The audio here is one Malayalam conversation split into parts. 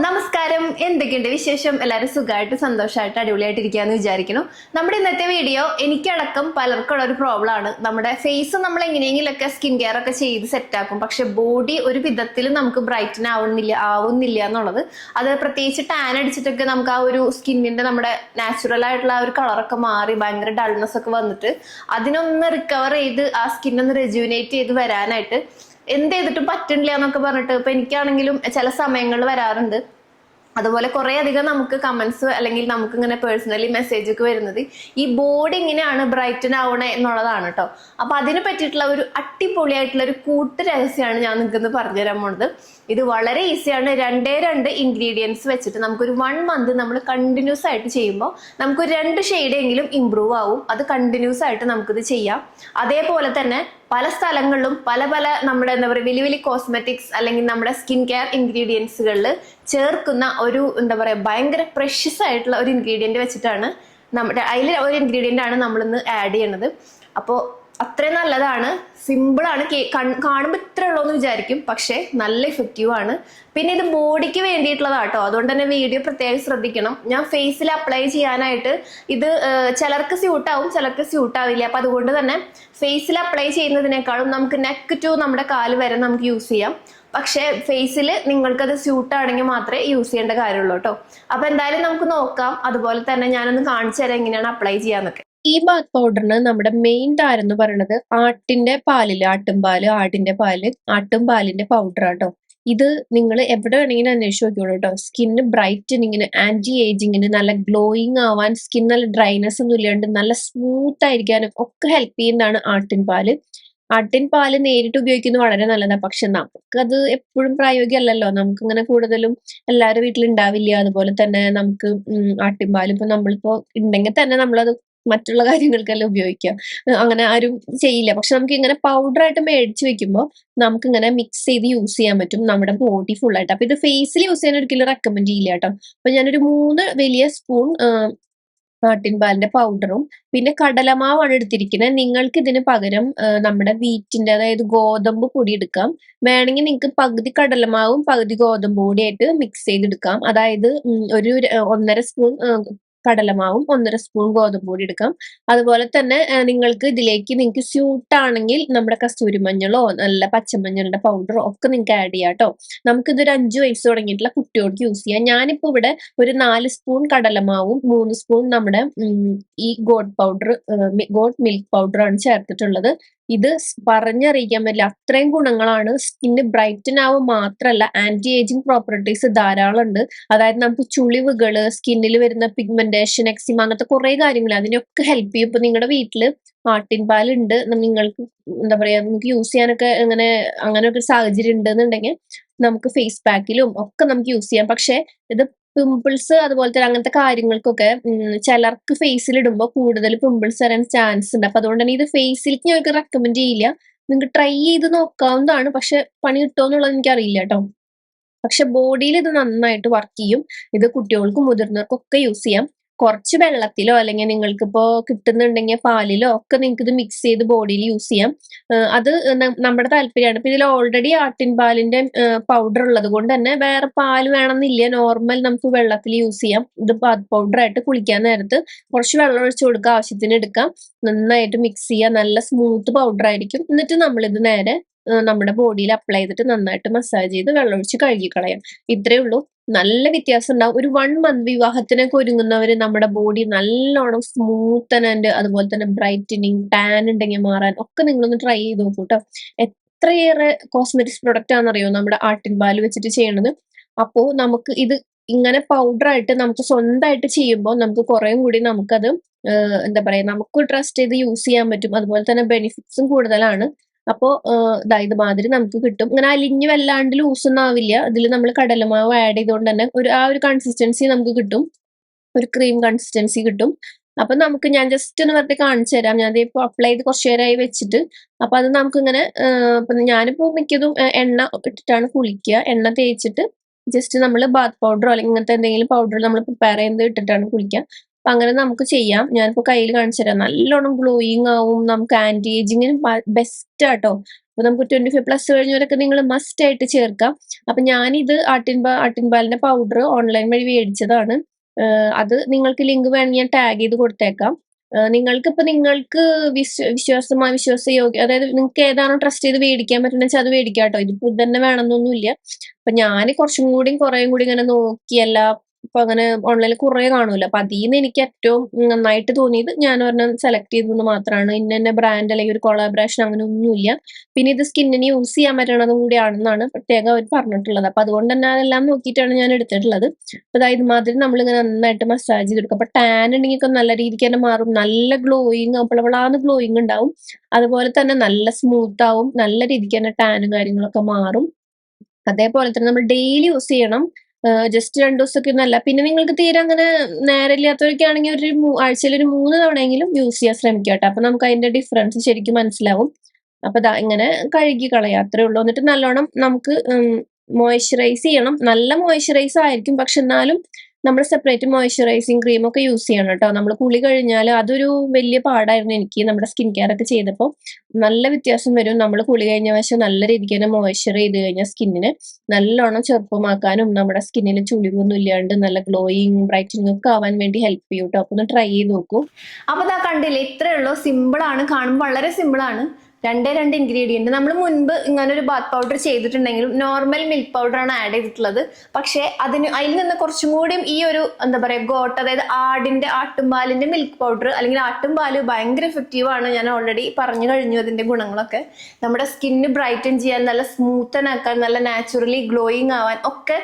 നമസ്കാരം. എന്തൊക്കെയുണ്ട് വിശേഷം? എല്ലാവരും സുഖമായിട്ട് സന്തോഷമായിട്ട് അടിപൊളിയായിട്ട് ഇരിക്കാന്ന് വിചാരിക്കുന്നു. നമ്മുടെ ഇന്നത്തെ വീഡിയോ എനിക്കടക്കം പലർക്കുള്ള ഒരു പ്രോബ്ലം ആണ്. നമ്മുടെ ഫേസ് നമ്മൾ എങ്ങനെയെങ്കിലൊക്കെ സ്കിൻ കെയർ ഒക്കെ ചെയ്ത് സെറ്റ് ആക്കും. പക്ഷെ ബോഡി ഒരു വിധത്തിൽ നമുക്ക് ബ്രൈറ്റൻ ആവുന്നില്ല ആവുന്നില്ല എന്നുള്ളത്. അത് പ്രത്യേകിച്ച് ടാൻ അടിച്ചിട്ടൊക്കെ നമുക്ക് ആ ഒരു സ്കിന്നിന്റെ നമ്മുടെ നാച്ചുറൽ ആയിട്ടുള്ള ആ ഒരു കളറൊക്കെ മാറി ഭയങ്കര ഡൾനെസ് ഒക്കെ വന്നിട്ട് അതിനൊന്ന് റിക്കവർ ചെയ്ത് ആ സ്കിന്നൊന്ന് റെജ്യൂനേറ്റ് ചെയ്ത് വരാനായിട്ട് എന്ത് ചെയ്തിട്ടും പറ്റണില്ല എന്നൊക്കെ പറഞ്ഞിട്ട് ഇപ്പൊ എനിക്കാണെങ്കിലും ചില സമയങ്ങളിൽ വരാറുണ്ട്. അതുപോലെ കുറെ അധികം നമുക്ക് കമന്റ്സ് അല്ലെങ്കിൽ നമുക്ക് ഇങ്ങനെ പേഴ്സണലി മെസ്സേജ് ഒക്കെ വരുന്നത് ഈ ബോർഡ് ഇങ്ങനെയാണ് ബ്രൈറ്റൻ ആവണേ എന്നുള്ളതാണ് കേട്ടോ അപ്പൊ അതിനെ പറ്റിയിട്ടുള്ള ഒരു അടിപൊളിയായിട്ടുള്ള ഒരു കൂട്ട് രഹസ്യമാണ് ഞാൻ നിങ്ങൾക്ക് പറഞ്ഞു തരാൻ പോണത്. ഇത് വളരെ ഈസിയാണ് രണ്ടേ രണ്ട് ഇൻഗ്രീഡിയൻസ് വെച്ചിട്ട് നമുക്കൊരു വൺ മന്ത് നമ്മൾ കണ്ടിന്യൂസ് ആയിട്ട് ചെയ്യുമ്പോൾ നമുക്ക് രണ്ട് ഷെയ്ഡെങ്കിലും ഇമ്പ്രൂവ് ആവും. അത് കണ്ടിന്യൂസ് ആയിട്ട് നമുക്കിത് ചെയ്യാം. അതേപോലെ തന്നെ പല സ്ഥലങ്ങളിലും പല പല നമ്മുടെ എന്താ പറയുക വലിയ വലിയ കോസ്മെറ്റിക്സ് അല്ലെങ്കിൽ നമ്മുടെ സ്കിൻ കെയർ ഇൻഗ്രീഡിയൻസുകളിൽ ചേർക്കുന്ന ഒരു എന്താ പറയുക ഭയങ്കര പ്രഷ്യസ് ആയിട്ടുള്ള ഒരു ഇൻഗ്രീഡിയന്റ് വെച്ചിട്ടാണ് നമ്മുടെ അതിൽ ഒരു ഇൻഗ്രീഡിയന്റ് ആണ് നമ്മളിന്ന് ആഡ് ചെയ്യണത്. അപ്പോൾ അത്രയും നല്ലതാണ്. സിമ്പിളാണ് കാണുമ്പോൾ ഇത്ര ഉള്ളൂ എന്ന് വിചാരിക്കും. പക്ഷേ നല്ല ഇഫക്റ്റീവ് ആണ്. പിന്നെ ഇത് ബോഡിക്ക് വേണ്ടിയിട്ടുള്ളതാട്ടോ. അതുകൊണ്ട് തന്നെ വീഡിയോ പ്രത്യേകം ശ്രദ്ധിക്കണം. ഞാൻ ഫേസിൽ അപ്ലൈ ചെയ്യാനായിട്ട് ഇത് ചിലർക്ക് സ്യൂട്ടാവും ചിലർക്ക് സ്യൂട്ടാവില്ല അപ്പൊ അതുകൊണ്ട് തന്നെ ഫേസിൽ അപ്ലൈ ചെയ്യുന്നതിനേക്കാളും നമുക്ക് നെക്ക് ടു നമ്മുടെ കാൽ വരെ നമുക്ക് യൂസ് ചെയ്യാം. പക്ഷേ ഫേസിൽ നിങ്ങൾക്കത് സ്യൂട്ടാണെങ്കിൽ മാത്രമേ യൂസ് ചെയ്യേണ്ട കാര്യമുള്ളൂ കേട്ടോ. അപ്പൊ എന്തായാലും നമുക്ക് നോക്കാം. അതുപോലെ തന്നെ ഞാനൊന്ന് കാണിച്ചു തരാം എങ്ങനെയാണ് അപ്ലൈ ചെയ്യാന്നൊക്കെ. ഈ ബാത്ത് പൗഡറിന് നമ്മുടെ മെയിൻ താരം എന്ന് പറയുന്നത് ആട്ടിന്റെ പാലിൽ ആട്ടുംപാൽ ആടിന്റെ പാൽ ആട്ടും പാലിന്റെ പൗഡർ ആട്ടോ. ഇത് നിങ്ങൾ എവിടെ വേണമെങ്കിലും അന്വേഷിച്ച് നോക്കിയോളൂ കേട്ടോ സ്കിന്ന് ബ്രൈറ്റനിങ്ങിന് ആന്റി ഏജിങ്ങിന് നല്ല ഗ്ലോയിങ് ആവാൻ സ്കിൻ നല്ല ഡ്രൈനെസ് ഒന്നും ഇല്ലാണ്ട് നല്ല സ്മൂത്ത് ആയിരിക്കാനും ഒക്കെ ഹെൽപ്പ് ചെയ്യുന്നതാണ് ആട്ടിൻ പാൽ. ആട്ടിൻ പാൽ നേരിട്ട് ഉപയോഗിക്കുന്നത് വളരെ നല്ലതാണ് പക്ഷെ നമുക്ക് അത് എപ്പോഴും പ്രായോഗികമല്ലല്ലോ. നമുക്ക് ഇങ്ങനെ കൂടുതലും എല്ലാവരുടെ വീട്ടിലും ഉണ്ടാവില്ല. അതുപോലെ തന്നെ നമുക്ക് ആട്ടിൻ പാൽ ഇപ്പൊ നമ്മളിപ്പോ ഉണ്ടെങ്കിൽ തന്നെ നമ്മളത് മറ്റുള്ള കാര്യങ്ങൾക്കെല്ലാം ഉപയോഗിക്കാം. അങ്ങനെ ആരും ചെയ്യില്ല. പക്ഷെ നമുക്ക് ഇങ്ങനെ പൗഡർ ആയിട്ട് മേടിച്ച് വെക്കുമ്പോൾ നമുക്ക് ഇങ്ങനെ മിക്സ് ചെയ്ത് യൂസ് ചെയ്യാൻ പറ്റും നമ്മുടെ ബോഡി ഫുൾ ആയിട്ട്. അപ്പൊ ഇത് ഫേസിൽ യൂസ് ചെയ്യാൻ ഒരിക്കലും റെക്കമെൻഡ് ചെയ്യില്ല കേട്ടോ. അപ്പൊ ഞാനൊരു മൂന്ന് വലിയ സ്പൂൺ ആട്ടിൻ പാലിന്റെ പൗഡറും പിന്നെ കടലമാവാണ് എടുത്തിരിക്കുന്നത് നിങ്ങൾക്ക് ഇതിന് പകരം നമ്മുടെ വീറ്റിന്റെ അതായത് ഗോതമ്പ് പൊടി എടുക്കാം. വേണമെങ്കിൽ നിങ്ങൾക്ക് പകുതി കടലമാവും പകുതി ഗോതമ്പ് പൊടിയായിട്ട് മിക്സ് ചെയ്തെടുക്കാം. അതായത് ഒരു ഒന്നര സ്പൂൺ കടലമാവും ഒന്നര സ്പൂൺ ഗോതമ്പ് പൊടി എടുക്കാം. അതുപോലെ തന്നെ നിങ്ങൾക്ക് ഇതിലേക്ക് നിങ്ങൾക്ക് സ്യൂട്ട് ആണെങ്കിൽ നമ്മുടെ കസ്തൂരി മഞ്ഞളോ നല്ല പച്ചമഞ്ഞളുടെ പൗഡറോ ഒക്കെ നിങ്ങൾക്ക് ആഡ് ചെയ്യാം കേട്ടോ നമുക്കിതൊരു അഞ്ച് വയസ്സ് തുടങ്ങിയിട്ടുള്ള കുട്ടികൾക്ക് യൂസ് ചെയ്യാം. ഞാനിപ്പോ ഇവിടെ ഒരു നാല് സ്പൂൺ കടലമാവും മൂന്ന് സ്പൂൺ നമ്മുടെ ഈ ഗോഡ് പൗഡർ ഗോഡ് മിൽക്ക് പൗഡറാണ് ചേർത്തിട്ടുള്ളത്. ഇത് പറഞ്ഞറിയിക്കാൻ പറ്റില്ല. അത്രയും ഗുണങ്ങളാണ്. സ്കിന്ന് ബ്രൈറ്റൻ ആവുക മാത്രമല്ല ആന്റി ഏജിങ് പ്രോപ്പർട്ടീസ് ധാരാളം ഉണ്ട് അതായത് നമുക്ക് ചുളിവുകൾ സ്കിന്നിൽ വരുന്ന പിഗ്മെന്റേഷൻ എക്സിമ അങ്ങനത്തെ കുറെ കാര്യങ്ങൾ അതിനൊക്കെ ഹെൽപ്പ് ചെയ്യും. ഇപ്പൊ നിങ്ങളുടെ വീട്ടിൽ ആട്ടിൻ പാലുണ്ട്. നിങ്ങൾക്ക് എന്താ പറയാ നമുക്ക് യൂസ് ചെയ്യാനൊക്കെ അങ്ങനെ ഒരു സാഹചര്യം ഉണ്ടെന്നുണ്ടെങ്കിൽ നമുക്ക് ഫേസ് പാക്കിലും ഒക്കെ നമുക്ക് യൂസ് ചെയ്യാം. പക്ഷെ ഇത് പിമ്പിൾസ് അതുപോലെ തന്നെ അങ്ങനത്തെ കാര്യങ്ങൾക്കൊക്കെ ചിലർക്ക് ഫേസിൽ ഇടുമ്പോൾ കൂടുതൽ പിമ്പിൾസ് വരാൻ ചാൻസ് ഉണ്ട്. അപ്പൊ അതുകൊണ്ട് തന്നെ ഇത് ഫേസിലേക്ക് ഞങ്ങൾക്ക് റെക്കമെൻഡ് ചെയ്യില്ല. നിങ്ങൾക്ക് ട്രൈ ചെയ്ത് നോക്കാവുന്നതാണ്. പക്ഷെ പണി കിട്ടുമോ എന്നുള്ളത് എനിക്ക് അറിയില്ല കേട്ടോ. പക്ഷെ ബോഡിയിൽ ഇത് നന്നായിട്ട് വർക്ക് ചെയ്യും. ഇത് കുട്ടികൾക്കും മുതിർന്നവർക്കും ഒക്കെ യൂസ് ചെയ്യാം. കുറച്ച് വെള്ളത്തിലോ അല്ലെങ്കിൽ നിങ്ങൾക്ക് ഇപ്പോ കിട്ടുന്നുണ്ടെങ്കിൽ പാലിലോ ഒക്കെ നിങ്ങൾക്ക് ഇത് മിക്സ് ചെയ്ത് ബോഡിയിൽ യൂസ് ചെയ്യാം. അത് നമ്മുടെ താല്പര്യമാണ്. ഇപ്പൊ ഇതിൽ ഓൾറെഡി ആട്ടിൻ പാലിന്റെ പൗഡർ ഉള്ളത് കൊണ്ട് തന്നെ വേറെ പാൽ വേണമെന്നില്ല. നോർമൽ നമുക്ക് വെള്ളത്തിൽ യൂസ് ചെയ്യാം. ഇത് പൗഡർ ആയിട്ട് കുളിക്കാൻ നേരത്ത് കുറച്ച് വെള്ളം ഒഴിച്ചു കൊടുക്കുക. ആവശ്യത്തിന് എടുക്കാം. നന്നായിട്ട് മിക്സ് ചെയ്യുക. നല്ല സ്മൂത്ത് പൗഡർ ആയിരിക്കും. എന്നിട്ട് നമ്മളിത് നേരെ നമ്മുടെ ബോഡിയിൽ അപ്ലൈ ചെയ്തിട്ട് നന്നായിട്ട് മസാജ് ചെയ്ത് വെള്ളമൊഴിച്ച് കഴുകി കളയാം ഇത്രയേ ഉള്ളൂ. നല്ല വ്യത്യാസം ഉണ്ടാവും ഒരു വൺ മന്ത് വിവാഹത്തിനൊക്കെ ഒരുങ്ങുന്നവര് നമ്മുടെ ബോഡി നല്ലോണം സ്മൂത്ത് ആൻഡ് അതുപോലെ തന്നെ ബ്രൈറ്റനിങ് ടാൻ ഉണ്ടെങ്കിൽ മാറാൻ ഒക്കെ നിങ്ങളൊന്ന് ട്രൈ ചെയ്ത് നോക്കൂ കേട്ടോ എത്രയേറെ കോസ്മെറ്റിക്സ് പ്രൊഡക്റ്റ് ആണെന്നറിയോ? നമ്മുടെ ആട്ടിൻ പാൽ വെച്ചിട്ട് ചെയ്യണത്. അപ്പോ നമുക്ക് ഇത് ഇങ്ങനെ പൗഡർ ആയിട്ട് നമുക്ക് സ്വന്തമായിട്ട് ചെയ്യുമ്പോൾ നമുക്ക് കുറേം കൂടി നമുക്കത് എന്താ പറയാ നമുക്ക് ട്രസ്റ്റ് ചെയ്ത് യൂസ് ചെയ്യാൻ പറ്റും. അതുപോലെ തന്നെ ബെനിഫിറ്റ്സും കൂടുതലാണ്. അപ്പോ ദാ ഇത് മാതിരി നമുക്ക് കിട്ടും. ഇങ്ങനെ അലിഞ്ഞ് വല്ലാണ്ട് ലൂസ് ഒന്നും ആവില്ല ഇതിൽ നമ്മൾ കടലമാവ് ആഡ് ചെയ്തുകൊണ്ട് തന്നെ ഒരു ആ ഒരു കൺസിസ്റ്റൻസി നമുക്ക് കിട്ടും. ഒരു ക്രീം കൺസിസ്റ്റൻസി കിട്ടും. അപ്പൊ നമുക്ക് ഞാൻ ജസ്റ്റ് ഒന്ന് വെറുതെ കാണിച്ചു തരാം. ഞാൻ ഇപ്പോൾ അപ്ലൈ ചെയ്ത് കുറച്ചു നേരമായി വെച്ചിട്ട്. അപ്പൊ അത് നമുക്ക് ഇങ്ങനെ ഇപ്പൊ ഞാനിപ്പോ മിക്കതും എണ്ണ ഇട്ടിട്ടാണ് കുളിക്കുക. എണ്ണ തേച്ചിട്ട് ജസ്റ്റ് നമ്മൾ ബാത്ത് പൗഡറോ അല്ലെങ്കിൽ ഇങ്ങനത്തെ എന്തെങ്കിലും പൗഡർ നമ്മൾ പ്രിപ്പയർ ചെയ്യുന്നത് ഇട്ടിട്ടാണ് കുളിക്കുക. അപ്പൊ അങ്ങനെ നമുക്ക് ചെയ്യാം. ഞാനിപ്പോ കയ്യിൽ കാണിച്ചു തരാം. നല്ലോണം ഗ്ലോയിങ് ആവും. നമുക്ക് ആന്റി ഏജിങ്ങിന് ബെസ്റ്റ് ആട്ടോ. അപ്പൊ നമുക്ക് ട്വന്റി ഫൈവ് പ്ലസ് കഴിഞ്ഞവരൊക്കെ നിങ്ങൾ മസ്റ്റ് ആയിട്ട് ചേർക്കാം. അപ്പൊ ഞാനിത് ആട്ടിൻപാ ആട്ടിൻപാലിന്റെ പൗഡർ ഓൺലൈൻ വഴി മേടിച്ചതാണ്. അത് നിങ്ങൾക്ക് ലിങ്ക് വേണമെങ്കിൽ ഞാൻ ടാഗ് ചെയ്ത് കൊടുത്തേക്കാം. നിങ്ങൾക്ക് ഇപ്പൊ നിങ്ങൾക്ക് വിശ്വ വിശ്വാസമായ വിശ്വാസയോഗ്യ അതായത് നിങ്ങൾക്ക് ഏതാണോ ട്രസ്റ്റ് ചെയ്ത് മേടിക്കാൻ പറ്റുന്ന വെച്ചാൽ അത് മേടിക്കാം കേട്ടോ ഇതിപ്പോ ഇത് തന്നെ വേണമെന്നൊന്നുമില്ല. അപ്പൊ ഞാൻ കുറച്ചും കൂടി കുറേയും കൂടി ഇങ്ങനെ നോക്കി എല്ലാ ഇപ്പൊ അങ്ങനെ ഓൺലൈനിൽ കുറെ കാണുമല്ലോ അപ്പൊ അതിൽ നിന്ന് എനിക്ക് ഏറ്റവും നന്നായിട്ട് തോന്നിയത് ഞാൻ ഒരെണ്ണം സെലക്ട് ചെയ്തതെന്ന് മാത്രമാണ്. ഇന്ന തന്നെ ബ്രാൻഡ് അല്ലെങ്കിൽ ഒരു കൊളാബറേഷൻ അങ്ങനെ ഒന്നുമില്ല. പിന്നെ ഇത് സ്കിന്നിന് യൂസ് ചെയ്യാൻ പറ്റണതും കൂടിയാണെന്നാണ് പ്രത്യേകം അവർ പറഞ്ഞിട്ടുള്ളത്. അപ്പൊ അതുകൊണ്ട് തന്നെ അതെല്ലാം നോക്കിയിട്ടാണ് ഞാൻ എടുത്തിട്ടുള്ളത്. അപ്പൊ അതായത് ഇതുമാതിരി നമ്മളിങ്ങനെ നന്നായിട്ട് മസാജ് ചെയ്തെടുക്കും അപ്പൊ ടാൻ ഉണ്ടെങ്കിൽ ഒക്കെ നല്ല രീതിക്ക് തന്നെ മാറും. നല്ല ഗ്ലോയിങ് അപ്പോഴാണ് ഗ്ലോയിങ് ഉണ്ടാവും. അതുപോലെ തന്നെ നല്ല സ്മൂത്ത് ആവും. നല്ല രീതിക്ക് തന്നെ ടാനും കാര്യങ്ങളൊക്കെ മാറും. അതേപോലെ തന്നെ നമ്മൾ ഡെയിലി യൂസ് ചെയ്യണം. ജസ്റ്റ് രണ്ടു ദിവസമൊക്കെ ഒന്നല്ല പിന്നെ നിങ്ങൾക്ക് തീരെ അങ്ങനെ നേരമില്ലാത്തവരൊക്കെ ആണെങ്കിൽ ഒരു ആഴ്ചയിൽ ഒരു മൂന്ന് തവണയെങ്കിലും യൂസ് ചെയ്യാൻ ശ്രമിക്കുക കേട്ടോ. അപ്പൊ നമുക്ക് അതിന്റെ ഡിഫറൻസ് ശരിക്കും മനസ്സിലാവും. അപ്പൊ ഇങ്ങനെ കഴുകി കളയാം. അത്രേ ഉള്ളൂ. എന്നിട്ട് നല്ലോണം നമുക്ക് മോയ്സ്ചറൈസ് ചെയ്യണം. നല്ല മോയ്സ്ചറൈസ് ആയിരിക്കും. പക്ഷെ എന്നാലും നമ്മൾ സെപ്പറേറ്റ് മോയ്സ്ചറൈസിങ് ക്രീം ഒക്കെ യൂസ് ചെയ്യണം കേട്ടോ. നമ്മൾ കുളി കഴിഞ്ഞാൽ അതൊരു വലിയ പാടായിരുന്നു എനിക്ക് നമ്മുടെ സ്കിൻ കെയർ ഒക്കെ ചെയ്തപ്പോൾ നല്ല വ്യത്യാസം വരും. നമ്മൾ കുളി കഴിഞ്ഞ വശം നല്ല രീതിക്ക് തന്നെ മോയ്സ്ചർ ചെയ്ത് കഴിഞ്ഞാൽ സ്കിന്നിന് നല്ലോണം ചെറുപ്പമാക്കാനും നമ്മുടെ സ്കിന്നിന് ചുളിവൊന്നും ഇല്ലാണ്ട് നല്ല ഗ്ലോയിങ് ബ്രൈറ്റനിങ് ഒക്കെ ആവാൻ വേണ്ടി ഹെൽപ്പ് ചെയ്യും കേട്ടോ. അപ്പൊ ഒന്ന് ട്രൈ ചെയ്ത് നോക്കൂ. അപ്പൊ കണ്ടില്ലേ ഇത്രയുള്ളൂ സിമ്പിൾ ആണ്. കാണുമ്പോൾ വളരെ സിമ്പിൾ ആണ്. രണ്ടേ രണ്ട് ഇൻഗ്രീഡിയന്റ് നമ്മൾ മുൻപ് ഇങ്ങനെ ഒരു ബാത്ത് പൗഡർ ചെയ്തിട്ടുണ്ടെങ്കിലും നോർമൽ മിൽക്ക് പൗഡർ ആണ് ആഡ് ചെയ്തിട്ടുള്ളത്. പക്ഷേ അതിന് അതിൽ നിന്ന് കുറച്ചും കൂടിയും ഈ ഒരു എന്താ പറയുക ഗോട്ട് അതായത് ആടിന്റെ ആട്ടുംപാലിന്റെ മിൽക്ക് പൗഡർ അല്ലെങ്കിൽ ആട്ടുംപാൽ ഭയങ്കര എഫക്റ്റീവ് ആണ്. ഞാൻ ഓൾറെഡി പറഞ്ഞു കഴിഞ്ഞു അതിന്റെ ഗുണങ്ങളൊക്കെ. നമ്മുടെ സ്കിന്ന് ബ്രൈറ്റൻ ചെയ്യാൻ നല്ല സ്മൂത്തൻ ആക്കാൻ നല്ല നാച്ചുറലി ഗ്ലോയിങ് ആവാൻ ഒക്കെ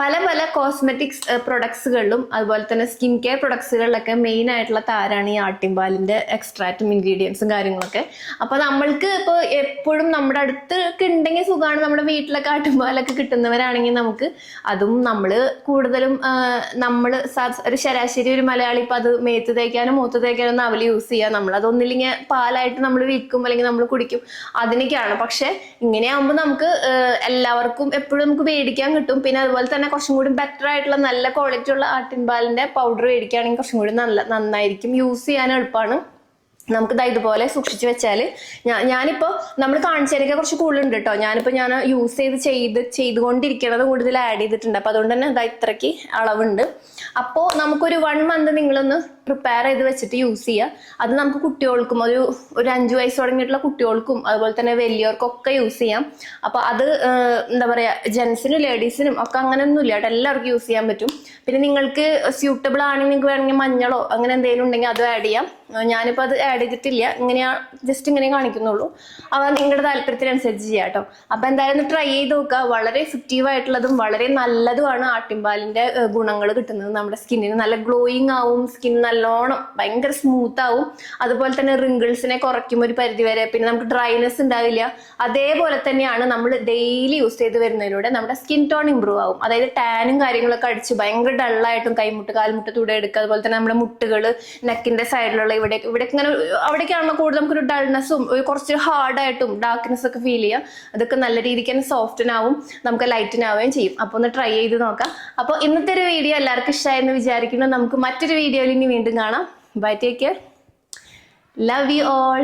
പല പല കോസ്മെറ്റിക്സ് പ്രൊഡക്ട്സുകളിലും അതുപോലെ തന്നെ സ്കിൻ കെയർ പ്രൊഡക്ട്സുകളിലൊക്കെ മെയിൻ ആയിട്ടുള്ള താരാണ് ഈ ആട്ടിൻപാലിന്റെ എക്സ്ട്രാക്റ്റും ഇൻഗ്രീഡിയൻസും കാര്യങ്ങളൊക്കെ. അപ്പൊ നമ്മൾക്ക് ഇപ്പോൾ എപ്പോഴും നമ്മുടെ അടുത്ത് ഒക്കെ ഉണ്ടെങ്കിൽ സുഖമാണ്. നമ്മുടെ വീട്ടിലൊക്കെ ആട്ടിൻപാലൊക്കെ കിട്ടുന്നവരാണെങ്കിൽ നമുക്ക് അതും നമ്മൾ കൂടുതലും നമ്മൾ ഒരു ശരാശരി ഒരു മലയാളി ഇപ്പം അത് മേത്ത് തേക്കാനും മൂത്ത് തേക്കാനും അവൽ യൂസ് ചെയ്യുക നമ്മൾ അതൊന്നില്ലെങ്കിൽ പാലായിട്ട് നമ്മൾ വിൽക്കും അല്ലെങ്കിൽ നമ്മൾ കുടിക്കും. അതിനൊക്കെയാണ്. പക്ഷെ ഇങ്ങനെയാകുമ്പോൾ നമുക്ക് എല്ലാവർക്കും എപ്പോഴും നമുക്ക് മേടിക്കാൻ കിട്ടും. പിന്നെ അതുപോലെ തന്നെ കുറച്ചും കൂടി ബെറ്റർ ആയിട്ടുള്ള നല്ല ക്വാളിറ്റി ഉള്ള ആട്ടിൻപാലിന്റെ പൗഡർ മേടിക്കുകയാണെങ്കിൽ കുറച്ചും കൂടി നല്ല നന്നായിരിക്കും. യൂസ് ചെയ്യാൻ എളുപ്പമാണ് നമുക്ക് ദാ ഇതുപോലെ സൂക്ഷിച്ചു വെച്ചാൽ ഞാൻ ഞാനിപ്പോൾ നമ്മൾ കാണിച്ചതിനൊക്കെ കുറച്ച് കൂടുതലുണ്ട് കേട്ടോ ഞാനിപ്പോൾ ഞാൻ യൂസ് ചെയ്ത് ചെയ്ത് ചെയ്തുകൊണ്ടിരിക്കണത് കൂടുതൽ ആഡ് ചെയ്തിട്ടുണ്ട്. അപ്പോൾ അതുകൊണ്ട് തന്നെ ഇതാ ഇത്രയ്ക്ക് അളവുണ്ട്. അപ്പോൾ നമുക്കൊരു വൺ മന്ത് നിങ്ങളൊന്ന് പ്രിപ്പയർ ചെയ്ത് വെച്ചിട്ട് യൂസ് ചെയ്യുക അത് നമുക്ക് കുട്ടികൾക്കും ഒരു ഒരു അഞ്ച് വയസ്സ് തുടങ്ങിയിട്ടുള്ള കുട്ടികൾക്കും അതുപോലെ തന്നെ വലിയവർക്കൊക്കെ യൂസ് ചെയ്യാം. അപ്പോൾ അത് എന്താ പറയുക ജെൻസിനും ലേഡീസിനും ഒക്കെ അങ്ങനെയൊന്നും ഇല്ല. കേട്ടോ എല്ലാവർക്കും യൂസ് ചെയ്യാൻ പറ്റും. പിന്നെ നിങ്ങൾക്ക് സ്യൂട്ടബിൾ ആണെങ്കിൽ നിങ്ങൾക്ക് വേണമെങ്കിൽ മഞ്ഞളോ അങ്ങനെ എന്തെങ്കിലും ഉണ്ടെങ്കിൽ അതും ആഡ് ചെയ്യാം. ഞാനിപ്പോൾ അത് ആഡ് ചെയ്തിട്ടില്ല ഇങ്ങനെയാ ജസ്റ്റ് ഇങ്ങനെ കാണിക്കുന്നുള്ളൂ. അവ നിങ്ങളുടെ താല്പര്യത്തിനനുസരിച്ച് ചെയ്യാം കേട്ടോ. അപ്പോൾ എന്തായാലും ട്രൈ ചെയ്ത് നോക്കുക. വളരെ എഫക്റ്റീവ് ആയിട്ടുള്ളതും വളരെ നല്ലതുമാണ് ആട്ടിൻപാലിന്റെ ഗുണങ്ങൾ കിട്ടുന്നത്. നമ്മുടെ സ്കിന്നിന് നല്ല ഗ്ലോയിങ് ആവും. സ്കിൻ നല്ലോണം ഭയങ്കര സ്മൂത്ത് ആവും. അതുപോലെ തന്നെ റിങ്കിൾസിനെ കുറയ്ക്കും ഒരു പരിധി വരെ പിന്നെ നമുക്ക് ഡ്രൈനെസ് ഉണ്ടാവില്ല. അതേപോലെ തന്നെയാണ് നമ്മൾ ഡെയിലി യൂസ് ചെയ്ത് വരുന്നതിലൂടെ നമ്മുടെ സ്കിൻ ടോൺ ഇമ്പ്രൂവ് ആവും. അതായത് ടാനും കാര്യങ്ങളൊക്കെ അടിച്ച് ഭയങ്കര ഡള്ളായിട്ടും കൈമുട്ട് കാൽമുട്ട് തുട എടുക്കുക അതുപോലെ തന്നെ നമ്മുടെ മുട്ടുകൾ നെക്കിന്റെ സൈഡിലുള്ള ഇവിടെ ഇവിടെ ഇങ്ങനെ അവിടേക്കാണല്ലോ കൂടുതൽ നമുക്കൊരു ഡൾനെസ്സും കുറച്ച് ഹാർഡായിട്ടും ഡാർക്ക്നെസ് ഒക്കെ ഫീൽ ചെയ്യാം. അതൊക്കെ നല്ല രീതിക്ക് തന്നെ സോഫ്റ്റനാവും നമുക്ക് ലൈറ്റനാവുകയും ചെയ്യും. അപ്പോൾ ഒന്ന് ട്രൈ ചെയ്ത് നോക്കാം. അപ്പോൾ ഇന്നത്തെ ഒരു വീഡിയോ എല്ലാവർക്കും ഇഷ്ടമായെന്ന് വിചാരിക്കുന്നു. നമുക്ക് മറ്റൊരു വീഡിയോയിൽ ഇനി വീണ്ടും കാണാം. Bye take care love you all